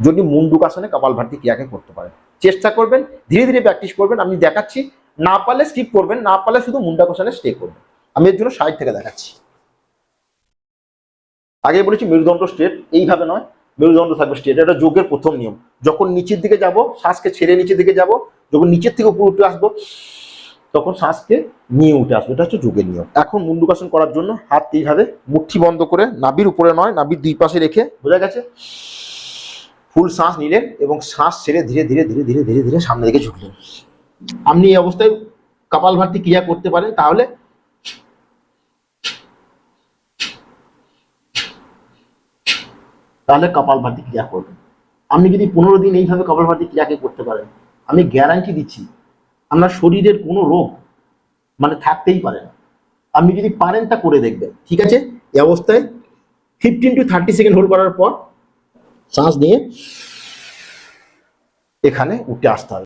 যদি মুন্ডুকাসনে কপাল ভারতী ক্রিয়াকে করতে পারেন। চেষ্টা করবেন, ধীরে ধীরে প্র্যাকটিস করবেন, আমি দেখাচ্ছি, না পারলে স্কিপ করবেন, না পারলে শুধু মুন্ডাকাসনে স্টে করবেন। আমি এর জন্য সাইড থেকে দেখাচ্ছি। আগে বলেছি মেরুদণ্ড স্ট্রেট এইভাবে নয়, মেরুদণ্ড থাকবে স্ট্রেট এটা যোগের প্রথম নিয়ম। যখন নিচের দিকে যাব, শ্বাসকে ছেড়ে নিচের দিকে যাব, যখন নিচের থেকে উপরে উঠে আসব, তখন শ্বাসকে নিয়ে উঠে আসবে, এটা হচ্ছে যোগের নিয়ম। এখন মুন্ডুকাসন করার জন্য হাত এইভাবে মুঠি বন্ধ করে, নাভির উপরে নয়, নাভির দুই পাশে রেখে, বোঝা গেছে? ফুল শ্বাস নিলেন এবং শ্বাস ছেড়ে ধীরে ধীরে ধীরে ধীরে ধীরে ধীরে সামনে দিকে ঝুঁকলেন। আপনি এই অবস্থায় কপাল ভারতী ক্রিয়া করতে পারেন, তাহলে তাহলে কপাল ভারতী ক্রিয়া করবেন। আপনি যদি পনেরো দিন এইভাবে কপাল ভারতী ক্রিয়াকে করতে পারেন, আমি গ্যারান্টি দিচ্ছি, আপনার শরীরের কোনো রোগ মানে থাকতেই পারে না। আপনি যদি পারেন তা করে দেখবেন, ঠিক আছে? এই অবস্থায় fifteen to thirty second hold করার পর শ্বাস নিয়ে এখানে উঠে আসতে হবে।